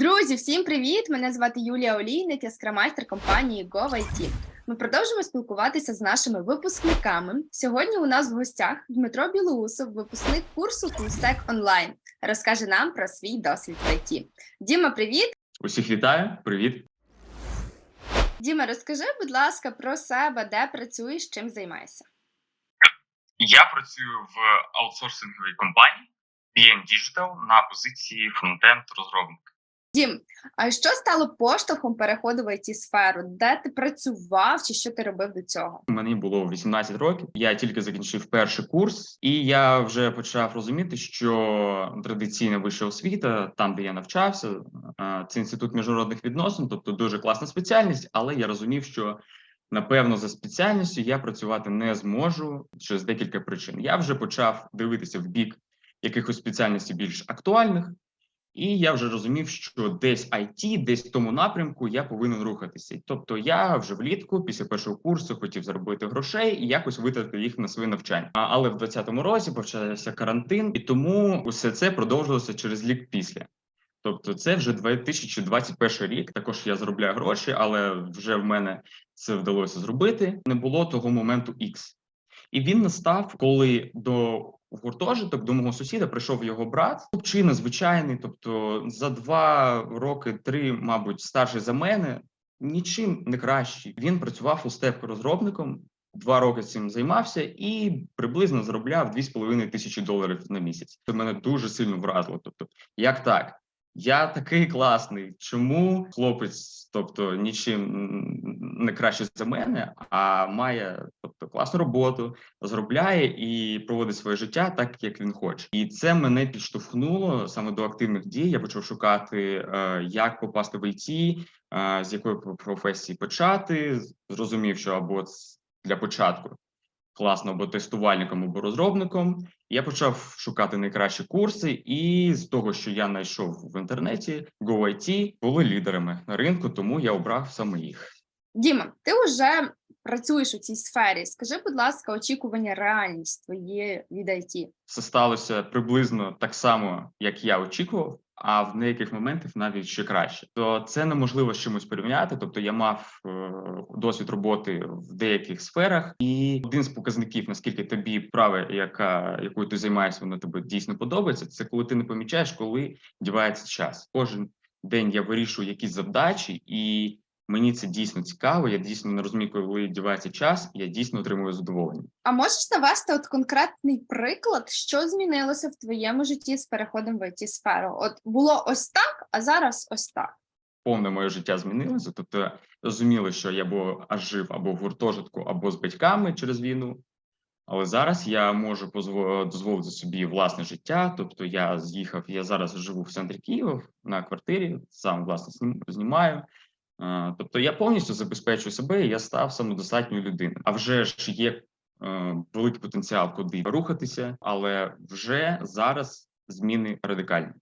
Друзі, всім привіт! Мене звати Юлія Олійник, я скрамайстер компанії GoIT. Ми продовжуємо спілкуватися з нашими випускниками. Сьогодні у нас в гостях Дмитро Білоусов, випускник курсу FullStack Online, розкаже нам про свій досвід в IT. Діма, привіт! Усіх вітаю, привіт. Діма, розкажи, будь ласка, про себе, де працюєш, чим займаєшся. Я працюю в аутсорсинговій компанії BN Digital на позиції фронтенд розробника. Дім, а що стало поштовхом переходу в it сферу? Де ти працював чи що ти робив до цього? Мені було 18 років. Я тільки закінчив перший курс, і я вже почав розуміти, що традиційна вища освіта, там де я навчався, це інститут міжнародних відносин, тобто дуже класна спеціальність, але я розумів, що напевно за спеціальністю я працювати не зможу через декілька причин. Я вже почав дивитися в бік якихось спеціальностей більш актуальних. І я вже розумів, що десь IT, десь в тому напрямку я повинен рухатися. Тобто, я вже влітку, після першого курсу, хотів заробити грошей і якось витратити їх на своє навчання. Але в 2020 році почався карантин, і тому усе це продовжилося через рік після. Тобто, це вже 2021 рік. Також я заробляю гроші, але вже в мене це вдалося зробити. Не було того моменту X. І він настав, коли до гуртожиток до мого сусіда прийшов його брат, хлопчина звичайний, тобто за два роки, три, мабуть, старший за мене, нічим не кращий. Він працював фулстек розробником. Два роки цим займався і приблизно заробляв 2,5 тисячі доларів на місяць. Це мене дуже сильно вразило. Тобто, як так? Я такий класний. Чому хлопець, тобто нічим не краще за мене, а має тобто класну роботу, заробляє і проводить своє життя так, як він хоче, і це мене підштовхнуло саме до активних дій. Я почав шукати, е, як попасти в ІТ, е, з якої професії почати. Зрозумів, що або для початку класно або тестувальником, або розробником. Я почав шукати найкращі курси, і з того, що я знайшов в інтернеті, GoIT були лідерами на ринку, тому я обрав саме їх. Діма, ти вже працюєш у цій сфері. Скажи, будь ласка, очікування реальність твої від IT? Все сталося приблизно так само, як я очікував. А в деяких моментах навіть ще краще, то це неможливо з чимось порівняти. Тобто я мав е, досвід роботи в деяких сферах, і один з показників, наскільки тобі право, яка якою ти займаєшся, воно тебе дійсно подобається. Це коли ти не помічаєш, коли дівається час. Кожен день я вирішую якісь завдачі, і Мені це дійсно цікаво. Я дійсно не розумію, коли дівається час, я дійсно отримую задоволення. А можеш навести от конкретний приклад, що змінилося в твоєму житті з переходом в it сферу? От було ось так, а зараз ось так. Повне моє життя змінилося. Тобто розуміли, що я або аж жив або в гуртожитку, або з батьками через війну. Але зараз я можу дозволити собі власне життя. Тобто, я з'їхав. Я зараз живу в центрі Києва на квартирі, сам власне знімаю. Тобто я повністю забезпечую себе, і я став самодостатньою людиною. А вже ж є е, великий потенціал, куди рухатися, але вже зараз зміни радикальні.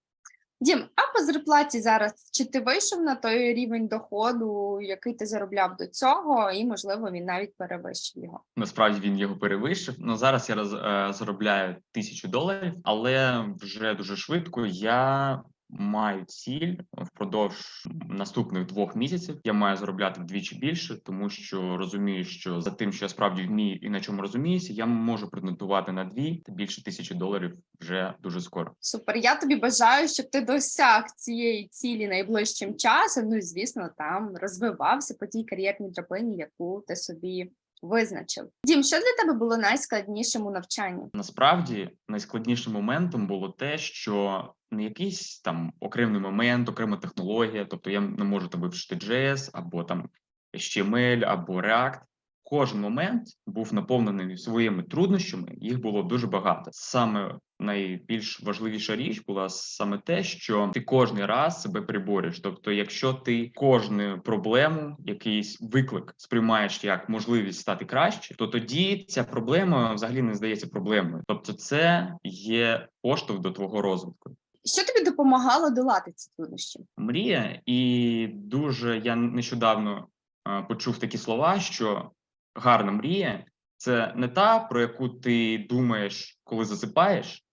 Дім, а по зарплаті зараз чи ти вийшов на той рівень доходу, який ти заробляв до цього, і можливо він навіть перевищив його? Насправді він його перевищив. Ну зараз я роз, е, заробляю тисячу доларів, але вже дуже швидко я маю ціль впродовж наступних двох місяців. Я маю заробляти вдвічі більше, тому що розумію, що за тим, що я справді вмію і на чому розуміюся, я можу претендувати на дві та більше тисячі доларів вже дуже скоро. Супер. Я тобі бажаю, щоб ти досяг цієї цілі найближчим часом. Ну і звісно, там розвивався по тій кар'єрній драбині, яку ти собі. Визначив дім, що для тебе було найскладнішим у навчанні? Насправді найскладнішим моментом було те, що не якийсь там окремий момент, окрема технологія, тобто я не можу там вивчити JS, або там HTML, або React. Кожен момент був наповнений своїми труднощами, їх було дуже багато. Саме найбільш важливіша річ була саме те, що ти кожний раз себе приборюєш. Тобто, якщо ти кожну проблему, якийсь виклик сприймаєш як можливість стати краще, то тоді ця проблема взагалі не здається проблемою. Тобто, це є поштовх до твого розвитку. Що тобі допомагало долати ці труднощі? Мрія, і дуже я нещодавно е, почув такі слова, що гарна мрія це не та, про яку ти думаєш, коли засипаєш,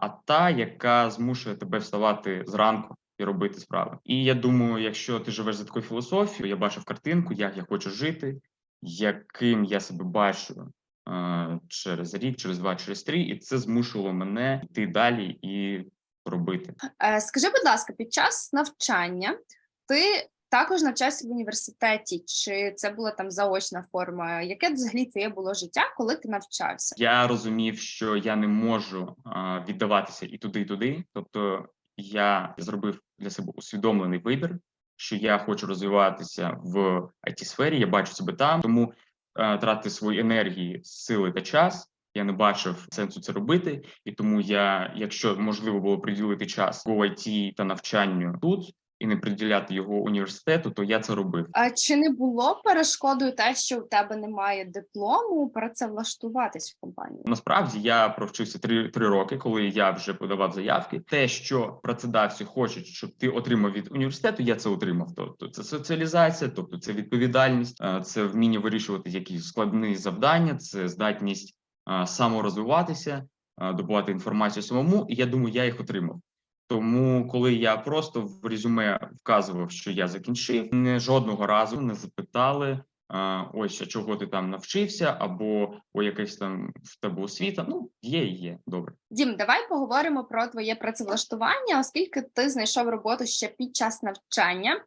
а та, яка змушує тебе вставати зранку, і робити справи. І я думаю, якщо ти живеш за такою філософією, я бачив картинку, як я хочу жити, яким я себе бачу е, через рік, через два, через три, і це змушувало мене йти далі і робити. Е, Скажи, будь ласка, під час навчання ти також навчався в університеті, чи це була там заочна форма? Яке взагалі твоє було життя, коли ти навчався? Я розумів, що я не можу віддаватися і туди, і туди. Тобто я зробив для себе усвідомлений вибір, що я хочу розвиватися в it сфері я бачу себе там, тому тратити свої енергії, сили та час. Я не бачив сенсу це робити, і тому я, якщо можливо було приділити час Go IT та навчанню тут і не приділяти його університету, то я це робив. А чи не було перешкодою те, що у тебе немає диплому працевлаштуватись в компанію? Насправді я провчився три, три роки, коли я вже подавав заявки. Те, що працедавці хочуть, щоб ти отримав від університету, я це отримав. Тобто це соціалізація, тобто це відповідальність, е, це вміння вирішувати якісь складні завдання, це здатність е, саморозвиватися, е, добувати інформацію самому. І я думаю, я їх отримав. Тому, коли я просто в резюме вказував, що я закінчив, не жодного разу не запитали. а, Ось а чого ти там навчився, або о якась там в тебе освіта. Ну є і є добре. Дім, давай поговоримо про твоє працевлаштування, оскільки ти знайшов роботу ще під час навчання.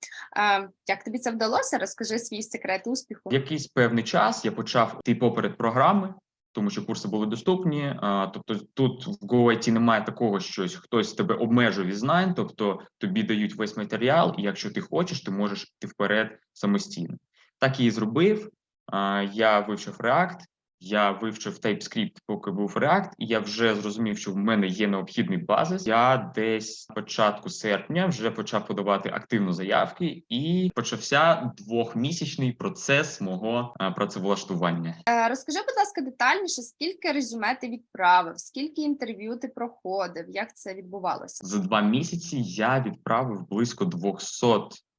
Як тобі це вдалося? Розкажи свій секрет успіху. Якийсь певний час я почав йти поперед програми, тому що курси були доступні. А, тобто, тут в GoIT немає такого, що хтось тебе обмежує від знань, тобто тобі дають весь матеріал, і якщо ти хочеш, ти можеш йти вперед самостійно. Так і зробив. А, Я вивчив React, я вивчив TypeScript, поки був React, і я вже зрозумів, що в мене є необхідний базис. Я десь початку серпня вже почав подавати активно заявки, і почався двохмісячний процес мого а, працевлаштування. Е, Розкажи, будь ласка, детальніше, скільки резюме ти відправив, скільки інтерв'ю ти проходив, як це відбувалося? За два місяці я відправив близько 200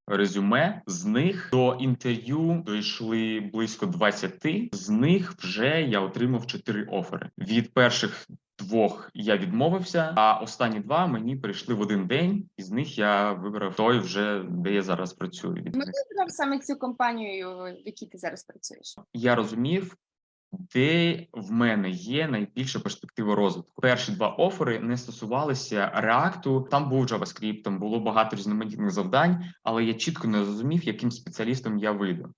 резюме. З них до інтерв'ю дійшли близько 20, З них вже я отримав 4 офери. Від перших двох я відмовився, а останні два мені прийшли в один день. І з них я вибрав той, вже де я зараз працюю. Ми вибрав саме цю компанію, в якій ти зараз працюєш. я розумів, де в мене є найбільша перспектива розвитку. Перші два офери не стосувалися реакту. Там був JavaScript, там було багато різноманітних завдань, але я чітко не зрозумів, яким спеціалістом я вийду.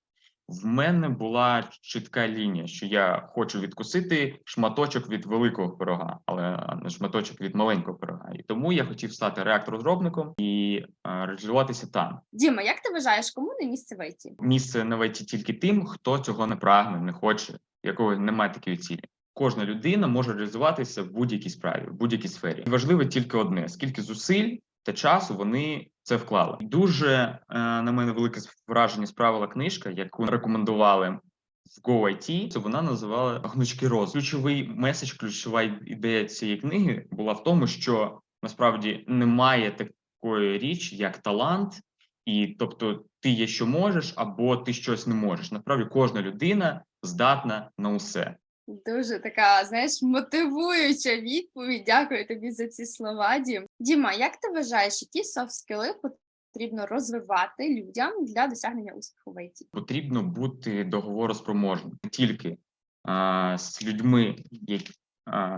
В мене була чітка лінія, що я хочу відкусити шматочок від великого пирога, але не шматочок від маленького пирога. І тому я хотів стати реактор-розробником і реалізуватися там. Діма, як ти вважаєш, кому не місце в ІТ? Місце на ВТ тільки тим, хто цього не прагне, не хоче, якого немає такої цілі. Кожна людина може реалізуватися в будь-якій справі, в будь-якій сфері. І важливо тільки одне: скільки зусиль та часу вони це вклали. Дуже е, на мене велике враження справила книжка, яку рекомендували в GoIT. Це вона називала гнучки роз. Ключовий меседж, ключова ідея цієї книги була в тому, що насправді немає такої річі, як талант. І тобто ти є, що можеш, або ти щось не можеш. Насправді кожна людина здатна на усе. Дуже така, знаєш, мотивуюча відповідь. Дякую тобі за ці слова, Дім. Діма, як ти вважаєш, які софт скіли потрібно розвивати людям для досягнення успіху в ІТ? Потрібно бути договороспроможним не тільки а, з людьми, які,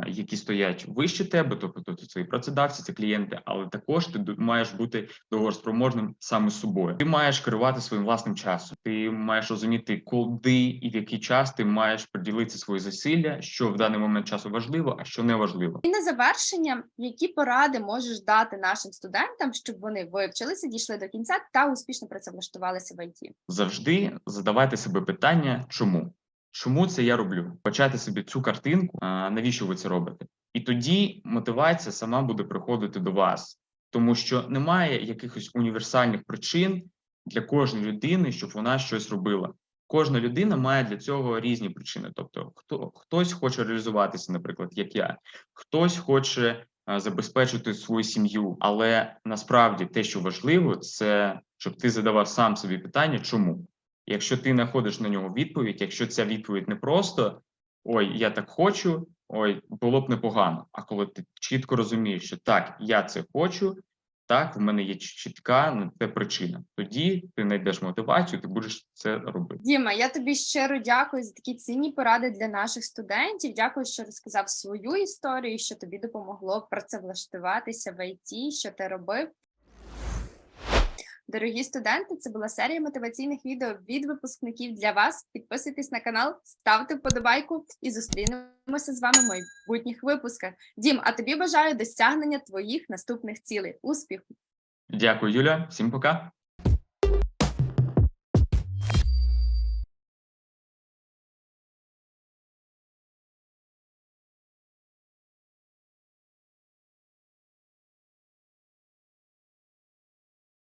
які стоять вище тебе, тобто це твої працедавці, це клієнти, але також ти маєш бути договороспроможним саме собою. Ти маєш керувати своїм власним часом. Ти маєш розуміти, куди і в який час ти маєш приділити свої зусилля, що в даний момент часу важливо, а що не важливо. І на завершення, які поради можеш дати нашим студентам, щоб вони вивчилися, дійшли до кінця та успішно працевлаштувалися в ІТ? завжди задавайте себе питання, чому? Чому це я роблю? Почати собі цю картинку, а, навіщо ви це робите? І тоді мотивація сама буде приходити до вас, тому що немає якихось універсальних причин для кожної людини, щоб вона щось робила. Кожна людина має для цього різні причини. Тобто, хто хтось хоче реалізуватися, наприклад, як я, хтось хоче а, забезпечити свою сім'ю, але насправді те, що важливо, це щоб ти задавав сам собі питання, чому. Якщо ти знаходиш на нього відповідь, якщо ця відповідь не просто ой, я так хочу, ой, було б непогано. А коли ти чітко розумієш, що так, я це хочу, Так, в мене є чітка на те причина. Тоді ти знайдеш мотивацію, ти будеш це робити. Діма, я тобі щиро дякую за такі цінні поради для наших студентів. Дякую, що розказав свою історію, що тобі допомогло працевлаштуватися в ІТ, що ти робив. Дорогі студенти, це була серія мотиваційних відео від випускників для вас. Підписуйтесь на канал, ставте вподобайку і зустрінемося з вами в майбутніх випусках. Дім, а тобі бажаю досягнення твоїх наступних цілей. Успіху! Дякую, Юля. Всім пока.